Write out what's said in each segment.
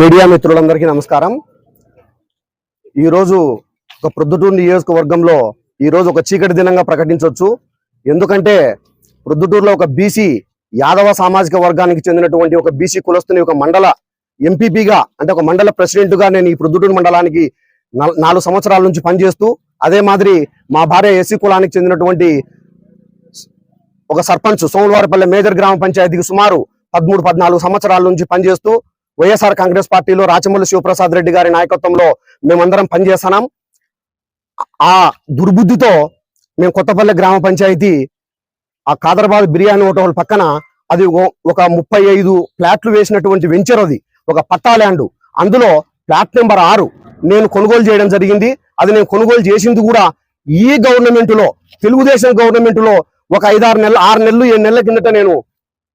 Media మిత్రులందరికీ నమస్కారం. ఈరోజు ఒక ప్రొద్దుటూరు నియోజకవర్గంలో ఈరోజు ఒక చీకటి దినంగా ప్రకటించవచ్చు. ఎందుకంటే ప్రొద్దుటూరులో ఒక బీసీ యాదవ సామాజిక వర్గానికి చెందినటువంటి ఒక బీసీ కులస్తుని ఒక మండల ఎంపీపీగా అంటే ఒక మండల ప్రెసిడెంట్గా నేను ఈ ప్రొద్దుటూరు మండలానికి నాలుగు సంవత్సరాల నుంచి పనిచేస్తూ అదే మాదిరి మా భార్య ఎస్సీ కులానికి చెందినటువంటి ఒక సర్పంచ్ సోమవారిపల్లె మేజర్ గ్రామ పంచాయతీకి సుమారు పదమూడు పద్నాలుగు సంవత్సరాల నుంచి పనిచేస్తూ వైఎస్ఆర్ కాంగ్రెస్ పార్టీలో రాచమల్లి శివప్రసాద్ రెడ్డి గారి నాయకత్వంలో మేమందరం పనిచేస్తున్నాం. ఆ దుర్బుద్ధితో మేము కొత్తపల్లి గ్రామ పంచాయతీ ఆ కాదరాబాద్ బిర్యానీ హోటల్ పక్కన అది ఒక ముప్పై ఐదు ఫ్లాట్లు వేసినటువంటి వెంచర్ అది ఒక పట్టా ల్యాండ్. అందులో ఫ్లాట్ నెంబర్ ఆరు నేను కొనుగోలు చేయడం జరిగింది. అది నేను కొనుగోలు చేసింది కూడా ఈ గవర్నమెంట్లో తెలుగుదేశం గవర్నమెంట్లో ఒక ఐదారు నెలలు ఆరు నెలలు ఏడు నెలల కిందట నేను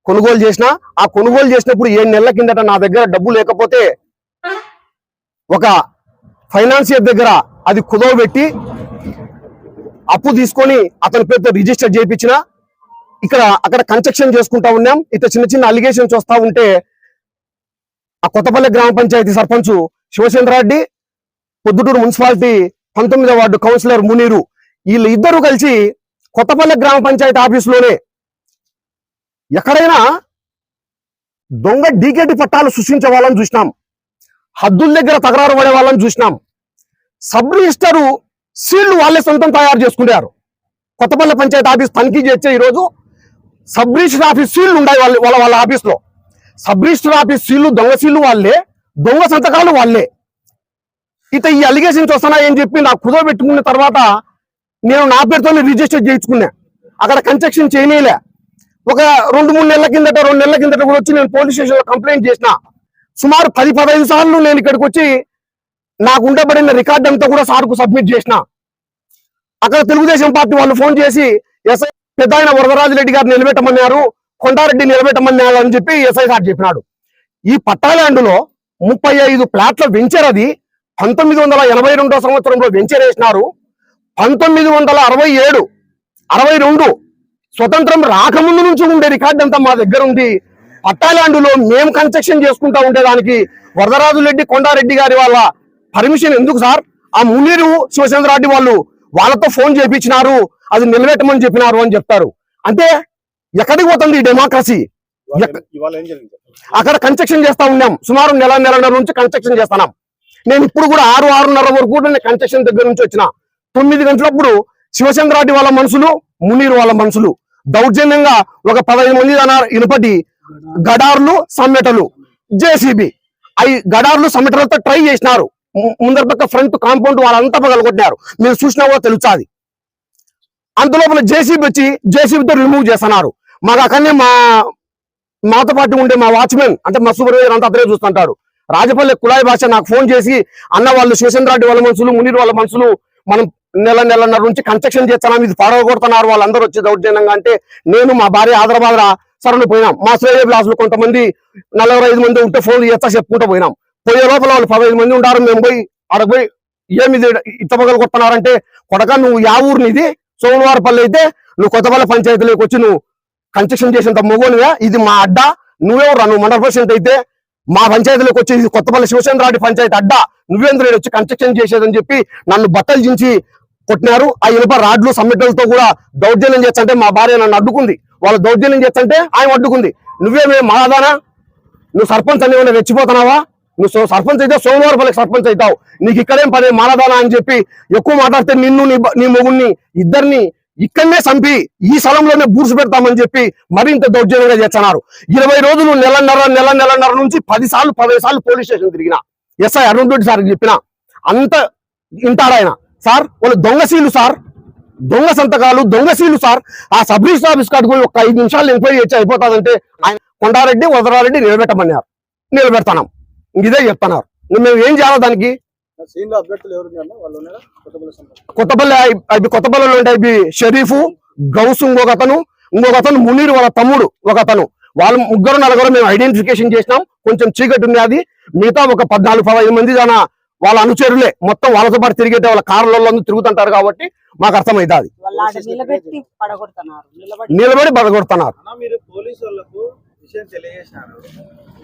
కొనుగోలు చేసిన ఆ కొనుగోలు చేసినప్పుడు ఏడు నెలల కిందట నా దగ్గర డబ్బు లేకపోతే ఒక ఫైనాన్సియర్ దగ్గర అది కుదవబెట్టి అప్పు తీసుకొని అతని పేరుతో రిజిస్టర్ చేయించిన. ఇక్కడ అక్కడ కన్స్ట్రక్షన్ చేసుకుంటా ఉన్నాం. ఇట్లా చిన్న చిన్న అలిగేషన్స్ వస్తా ఉంటే ఆ కొత్తపల్లి గ్రామ పంచాయతీ సర్పంచ్ శివచంద్రారెడ్డి పొద్దుటూరు మున్సిపాలిటీ పంతొమ్మిదవ వార్డు కౌన్సిలర్ మునీరు వీళ్ళు ఇద్దరు కలిసి కొత్తపల్లి గ్రామ పంచాయతీ ఆఫీసులోనే ఎక్కడైనా దొంగ డీకేటి పట్టాలు సృష్టించే వాళ్ళని చూసినాం. హద్దుల దగ్గర తగరారు పడే వాళ్ళని చూసినాం. సబ్ రిజిస్టరు సీళ్ళు వాళ్ళే సొంతం తయారు చేసుకున్నారు కొత్తపల్లి పంచాయతీ ఆఫీస్ తనిఖీ చేస్తే ఈరోజు సబ్ రిజిస్టర్ ఆఫీస్ సీళ్ళు ఉన్నాయి వాళ్ళ వాళ్ళ వాళ్ళ ఆఫీస్లో. సబ్ రిజిస్టర్ ఆఫీస్ సీళ్ళు దొంగ సీళ్ళు వాళ్ళే దొంగ సంతకాలు వాళ్ళే. ఇత ఈ అలిగేషన్స్ వస్తున్నాయని చెప్పి నాకు కుదో పెట్టుకున్న తర్వాత నేను నా పేరుతో రిజిస్టర్ చేయించుకున్నా. అక్కడ కన్స్ట్రక్షన్ చేయలేలే ఒక రెండు మూడు నెలల కిందట రెండు నెలల కిందట కూడా వచ్చి నేను పోలీస్ స్టేషన్లో కంప్లైంట్ చేసిన. సుమారు పది పదహైదు సార్లు నేను ఇక్కడికి వచ్చి నాకు ఉండబడిన రికార్డ్ అంతా కూడా సార్కు సబ్మిట్ చేసిన. అక్కడ తెలుగుదేశం పార్టీ వాళ్ళు ఫోన్ చేసి ఎస్ఐ పెద్ద ఆయన వరదరాజు రెడ్డి గారు నిలబెట్టమన్నారు కొండారెడ్డి నిలబెట్టమన్నారు అని చెప్పి ఎస్ఐ సార్ చెప్పినాడు. ఈ పట్టాల్యాండ్లో ముప్పై ఐదు ప్లాట్ల వెంచర్ అది పంతొమ్మిది వందల ఎనభై రెండో సంవత్సరంలో వెంచర్ వేసినారు. పంతొమ్మిది వందల అరవై ఏడు అరవై రెండు స్వతంత్రం రాకముందు నుంచి ఉండే రికార్డ్ అంతా మా దగ్గర ఉంది. పట్టాల్యాండ్లో మేము కన్స్ట్రక్షన్ చేసుకుంటా ఉండేదానికి వరదరాజు రెడ్డి కొండారెడ్డి గారి వాళ్ళ పర్మిషన్ ఎందుకు సార్? ఆ మునీరు శివచంద్రారెడ్డి వాళ్ళు వాళ్ళతో ఫోన్ చేయించినారు అది నిలబెట్టమని చెప్పినారు అని చెప్తారు. అంటే ఎక్కడికి పోతుంది ఈ డెమోక్రసీ? అక్కడ కన్స్ట్రక్షన్ చేస్తా ఉన్నాం. సుమారు నెల నెలన్నర నుంచి కన్స్ట్రక్షన్ చేస్తున్నాం. నేను ఇప్పుడు కూడా ఆరు ఆరున్నర వరకు కూడా నేను కన్స్ట్రక్షన్ దగ్గర నుంచి వచ్చిన. తొమ్మిది గంటలప్పుడు శివచంద్రారెడ్డి వాళ్ళ మనుషులు మునీర్ వాళ్ళ మనుషులు దౌర్జన్యంగా ఒక పదహైదు మంది ఇనుపటి గడార్లు సమ్మెటలు. జేసీబీ. అవి గడార్లు సమ్మెటలతో ట్రై చేసినారు. ముందర పక్క ఫ్రంట్ కాంపౌండ్ వాళ్ళంతా పగలగొట్టినారు. మీరు చూసినా కూడా తెలుస్తుంది. అంతలోపల జేసీబీ వచ్చి జేసీబీతో రిమూవ్ చేస్తున్నారు. మాకు అక్కడనే మా మాతో పాటు ఉండే మా వాచ్మెన్ అంటే మా సూపర్వైజర్ అంతా అతనే చూస్తుంటారు రాజపల్లి కుళాయి భాష నాకు ఫోన్ చేసి అన్న వాళ్ళు శేషన్ శివచంద్రారెడ్డి వాళ్ళ మనుషులు మునీర్ వాళ్ళ మనుషులు మనం నెల నెలన్నర నుంచి కన్స్ట్రక్షన్ చేస్తున్నాం ఇది పడవగొడుతున్నారు వాళ్ళందరూ వచ్చి దౌర్జన్యంగా అంటే నేను మా భార్య ఆదరబాదర సరళ పోయినాం. మా శ్రేయ బ్లాస్లో కొంతమంది నలభై ఐదు మంది ఉంటే ఫోన్ చేస్తా చెప్పుకుంటూ పోయినాం. పోయే లోపల వాళ్ళు పదహైదు మంది ఉంటారు మేము పోయి అక్కడ పోయి ఏమి ఇత్తపగలు కొట్టున్నారంటే కొడక నువ్వు యా ఊరినిది సోమవారపల్లి అయితే నువ్వు కొత్తపల్లి పంచాయతీలోకి వచ్చి నువ్వు కన్స్ట్రక్షన్ చేసినంత మొగోనివే? ఇది మా అడ్డా. నువ్వెవరా నువ్వు మండల ప్రెసిడెంట్ అయితే మా పంచాయతీలోకి వచ్చి ఇది కొత్తపల్లి రాడి పంచాయతీ అడ్డా. నువ్వేంద్ర వచ్చి కన్స్ట్రక్షన్ చేసేదని చెప్పి నన్ను బట్టలు చించి కొట్టినారు. ఆ ఇనుప రాడ్లు సమ్మెటలతో కూడా దౌర్జన్యం చేస్తుంటే మా భార్య నన్ను అడ్డుకుంది. వాళ్ళు దౌర్జన్యం చేస్తుంటే ఆయన అడ్డుకుంది. నువ్వేమే మాదానా? నువ్వు సర్పంచ్ అని ఏమైనా రెచ్చిపోతున్నావా? నువ్వు సర్పంచ్ అయితే సోమవారం పల్లెకి సర్పంచ్ అవుతావు. నీకు ఇక్కడేం పదే మానదానా అని చెప్పి ఎక్కువ మాట్లాడితే నిన్ను నీ బ- నీ ఇద్దరిని ఇక్కడనే చంపి ఈ స్థలంలోనే బూర్సు పెడతామని చెప్పి మరింత దౌర్జన్యంగా చేస్తున్నారు. ఇరవై రోజులు నెలన్నర నెల నెలన్నర నుంచి పది సార్లు పదహైదు సార్లు పోలీస్ స్టేషన్ తిరిగిన. ఎస్ఐ అరుణ్ రెడ్డి సార్ చెప్పిన. అంత ఇంటాడాయన. సార్ వాళ్ళు దొంగశీలు సార్. దొంగ సంతకాలు దొంగశీలు సార్. ఆ సబ్ రిజిస్టర్ ఆఫీస్ కాడికి పోయి ఒక ఐదు నిమిషాలు ఎంక్వైరీ చేసి అయిపోతుందంటే ఆయన కొండారెడ్డి వదరారెడ్డి నిలబెట్టమన్నారు. నిలబెడతాం ఇదే చెప్తున్నారు. మేము ఏం చేయాలి దానికి? కొత్తపల్లి అవి కొత్తపల్లిలో ఉండే అవి షరీఫు గౌస్ ఇంకొక అతను ఇంకొక అతను మునీర్ వాళ్ళ తమ్ముడు ఒక అతను. వాళ్ళు ముగ్గురు నలుగురు మేము ఐడెంటిఫికేషన్ చేసినాం. కొంచెం చీకటి ఉంది అది. మిగతా ఒక పద్నాలుగు పదహైదు మంది దాని వాళ్ళ అనుచరులే. మొత్తం వాళ్ళతో పాటు తిరిగేట వాళ్ళ కార్లలో తిరుగుతుంటారు కాబట్టి మాకు అర్థమైతే అది. పడగొడుతున్నారు. నిలబడి బదగొడుతున్నారు అన్న మీరు పోలీసు వాళ్ళకు విషయం తెలియజేసినారు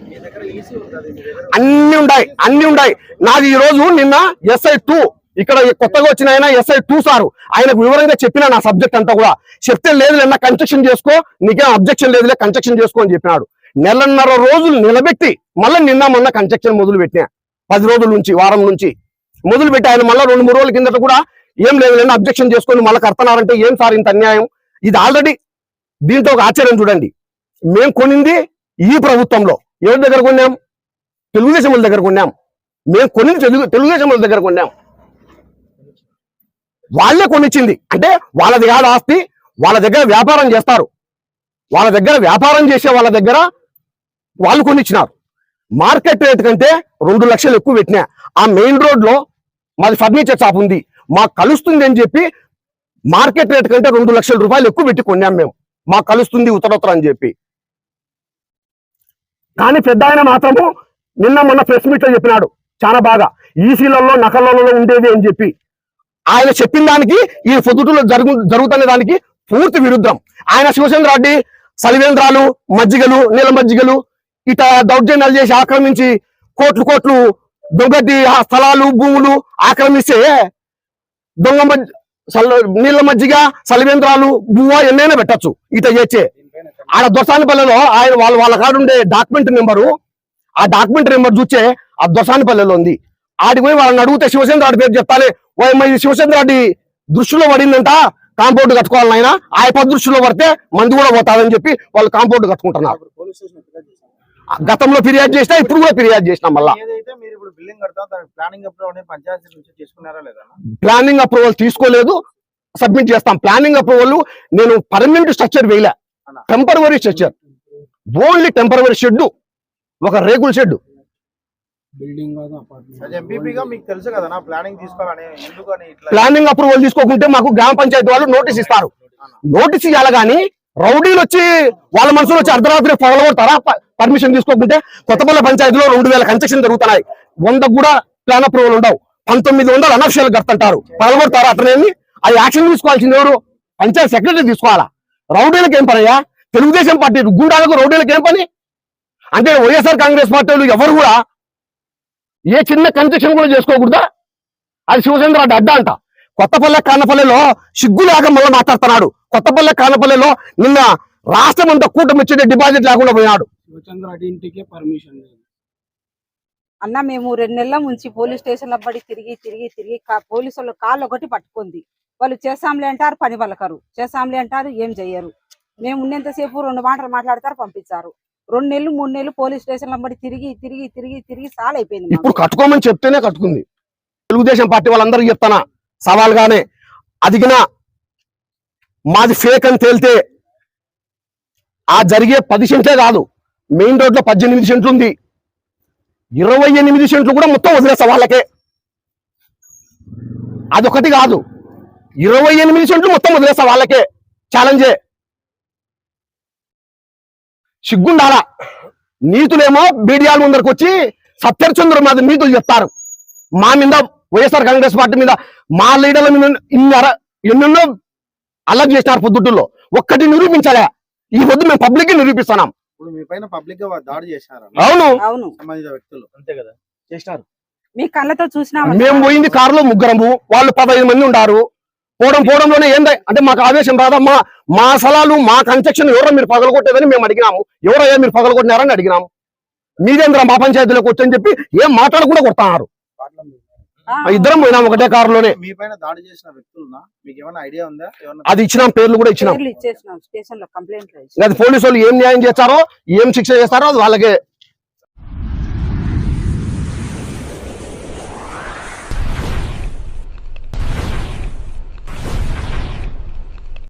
మీ దగ్గర ఈసీ ఉంటుంది మీ దగ్గర అన్ని ఉన్నాయి అన్ని ఉన్నాయి నాది ఈ రోజు నిన్న ఎస్ఐ టూ ఇక్కడ కొత్తగా వచ్చిన ఆయన ఎస్ఐ టూ సారు. ఆయనకు వివరంగా చెప్పిన నా సబ్జెక్ట్ అంతా కూడా. చెప్తే లేదు నిన్న కన్స్ట్రక్షన్ చేసుకో నీకేం అబ్జెక్షన్ లేదులే కన్స్ట్రక్షన్ చేసుకో అని చెప్పినాడు. నెలన్నర రోజులు నిలబెట్టి మళ్ళీ నిన్న మొన్న కన్స్ట్రక్షన్ మొదలు పెట్టినా పది రోజుల నుంచి వారం నుంచి మొదలు పెట్టి ఆయన మళ్ళీ రెండు మూడు రోజుల కిందట కూడా ఏం లేదులేని అబ్జెక్షన్ చేసుకొని మళ్ళీ కడుతున్నారంటే ఏం సార్ ఇంత అన్యాయం? ఇది ఆల్రెడీ దీంతో ఒక ఆశ్చర్యం చూడండి. మేము కొనింది ఈ ప్రభుత్వంలో. ఎవరి దగ్గర కొన్నాం? తెలుగుదేశం వాళ్ళ దగ్గర కొన్నాం. మేము కొనింది తెలుగు తెలుగుదేశం వాళ్ళ దగ్గర కొన్నాం. వాళ్ళే కొనిచ్చింది. అంటే వాళ్ళది కాదు ఆస్తి వాళ్ళ దగ్గర వ్యాపారం చేస్తారు. వాళ్ళ దగ్గర వ్యాపారం చేసే వాళ్ళ దగ్గర వాళ్ళు కొనిచ్చినారు. మార్కెట్ రేట్ కంటే రెండు లక్షలు ఎక్కువ పెట్టినా. ఆ మెయిన్ రోడ్లో మాది ఫర్నిచర్ షాప్ ఉంది. మాకు కలుస్తుంది అని చెప్పి మార్కెట్ రేట్ కంటే రెండు లక్షల రూపాయలు ఎక్కువ పెట్టి కొన్నాం మేము. మాకు కలుస్తుంది ఉత్తరత్తర అని చెప్పి. కానీ పెద్ద ఆయన మాత్రము నిన్న మొన్న ప్రెస్ మీట్లో చెప్పినాడు. చాలా బాగా. ఈసీలలో నకలలో ఉండేది అని చెప్పి. ఆయన చెప్పిన దానికి ఈ పొద్దుటలో జరుగు జరుగుతున్న దానికి పూర్తి విరుద్ధం. ఆయన శివచంద్ర రెడ్డి సలివేంద్రాలు మజ్జిగలు నీల మజ్జిగలు ఇట దౌర్జన్యాలు చేసి ఆక్రమించి కోట్లు కోట్లు దొంగటి ఆ స్థలాలు భూములు ఆక్రమిస్తే దొంగ సల్ల- నీళ్ళ మజ్జిగ సలివేంద్రాలు భూవా ఎన్నైనా పెట్టచ్చు. ఇట చేసే ఆడ దొసానిపల్లెలో ఆయన వాళ్ళ వాళ్ళ కాడ ఉండే డాక్యుమెంట్ నెంబరు ఆ డాక్యుమెంట్ నెంబర్ చూస్తే ఆ దొసానిపల్లెలో ఉంది. ఆడికి పోయి వాళ్ళని అడిగితే శివచంద్ర రెడ్డి పేరు చెప్పాలి ఓ ఈ శివచంద్ర రెడ్డి దృష్టిలో పడిందంట కాంపౌండ్ కట్టుకోవాలని ఆయన ఆ పది దృష్టిలో పడితే మంది కూడా పోతాదని చెప్పి వాళ్ళు కాంపౌండ్ కట్టుకుంటున్నారు. గతంలో ఫిర్యాదు చేసినా ఇప్పుడు కూడా ఫిర్యాదు చేసినాం మళ్ళా. ఏదైతే మీరు ఇప్పుడు బిల్డింగ్ కడతాం దానికి ప్లానింగ్ అప్రూవల్ తీసుకోలేదు సబ్మిట్ చేస్తాం. ప్లానింగ్ అప్రూవల్ నేను పర్మనెంట్ స్ట్రక్చర్ వేయలే. Temporary structure only temporary shed ఒక రేకుల షెడ్ బిల్డింగ్ కాదు అపార్ట్మెంట్ అది ఎంపీపీగా మీకు తెలుసు కదా నా ప్లానింగ్ తీసుకోవాలని ఎందుకని ఇట్లా ప్లానింగ్ అప్రూవల్ తీసుకోకుంటే మాకు గ్రామ పంచాయతీ వాళ్ళు నోటీస్ ఇస్తారు. నోటీస్ ఇవ్వాలి కానీ రౌడీలు వచ్చి వాళ్ళ మనసులో వచ్చి అర్ధరాత్రి పొగలగొడతారా? పర్మిషన్ తీసుకోకుంటే కొత్తపల్లి పంచాయతీలో రెండు వేల కన్స్ట్రక్షన్ జరుగుతున్నాయి. వంద కూడా ప్లాన్ అప్రూవల్ ఉండవు. పంతొమ్మిది వందలు అనఫిషియల్ కడుతుంటారు పగలగొడతారా అతనేమి? అది యాక్షన్ తీసుకోవాల్సింది ఎవరు? పంచాయతీ సెక్రటరీ తీసుకోవాలా? రౌడీలకు ఏం పనయ్యా? తెలుగుదేశం పార్టీ గుండాలకు రౌడీలకు ఏం పని? అంటే వైఎస్ఆర్ కాంగ్రెస్ పార్టీ వాళ్ళు ఎవరు కూడా ఏ చిన్న కన్స్ట్రక్షన్ కూడా చేసుకోకూడదా? అది శివచంద్ర అడ్డ అంట. కొత్తపల్లె కానపల్లెలో సిగ్గులాగా మళ్ళీ మాట్లాడుతున్నాడు. కొత్తపల్లె కానపల్లెలో నిన్న రాష్ట్రం అంతా కూటమి వచ్చే డిపాజిట్ లేకుండా పోయినాడు శివచంద్ర రెడ్డి ఇంటికే పర్మిషన్ లేదు. అన్న మేము రెండు నెలల నుంచి పోలీస్ స్టేషన్ల బడి తిరిగి తిరిగి తిరిగి పోలీసు వాళ్ళు కాళ్ళు ఒకటి పట్టుకుంది. వాళ్ళు చేసాంలే అంటారు పని పలకరు. చేసాంలే అంటారు ఏం చెయ్యరు. మేము ఉన్నంతసేపు రెండు మాటలు మాట్లాడతారు పంపించారు. రెండు నెలలు మూడు నెలలు పోలీస్ స్టేషన్ల బడి తిరిగి తిరిగి తిరిగి తిరిగి సాల్ అయిపోయింది మాకు. ఇప్పుడు కట్టుకోమని చెప్తేనే కట్టుకుంది. తెలుగుదేశం పార్టీ వాళ్ళందరికీ చెప్తానా? సవాల్గానే అదిగినా మాది ఫేక్ అని తేలితే ఆ జరిగే పది సెంట్లే కాదు. మెయిన్ రోడ్లో పద్దెనిమిది సెంట్లు ఉంది. ఇరవై ఎనిమిది సెంట్లు కూడా మొత్తం వదిలేస్తా వాళ్ళకే. అదొకటి కాదు. ఇరవై ఎనిమిది సెంట్లు మొత్తం వదిలేస్తా వాళ్ళకే. ఛాలెంజే. సిగ్గుండాలా? నీతులేమో బీడియాల ముందరకు వచ్చి సత్యచంద్ర మీద నీతులు చెప్తారు. మా మీద వైఎస్ఆర్ కాంగ్రెస్ పార్టీ మీద మా లీడర్ల మీద ఇన్ని ఎన్నెన్నో అల్లరి చేసినారు పొద్దుట్లో ఒక్కటి నిరూపించాలే. ఈ పొద్దు మేము పబ్లిక్ నిరూపిస్తున్నాం. ఇప్పుడు మీ పైన పబ్లిక్గా దాడి చేశారు అవును. అవును. సంబంధిత వ్యక్తులు. అంతే కదా. చేసినారు. మీ కళ్ళతో చూసినా మేము పోయింది కారులో ముగ్గురము. వాళ్ళు పదహైదు మంది ఉండారు. పోవడం పోవడంలోనే ఏంది? అంటే మాకు ఆవేశం రాదా? మా మా స్థలాలు మా కన్స్ట్రక్షన్ ఎవరో మీరు పగలగొట్టేదని మేము అడిగినాము. ఎవరయ్యా మీరు పగలగొట్టినారని అడిగినాము. మీదేంద్ర మా పంచాయతీలోకి వచ్చని చెప్పి ఏం మాట్లాడకుండా కొడుతున్నారు. ఇద్దరం పోయినాం ఒకటే కారులోనే. మీ పైన దాడి చేసిన వ్యక్తులున్నా మీకు ఏమైనా ఐడియా ఉందా? అది ఇచ్చినాం పేర్లు కూడా ఇచ్చినాం. అది పోలీసు వాళ్ళు ఏం న్యాయం చేస్తారో ఏం శిక్ష చేస్తారో అది వాళ్ళకే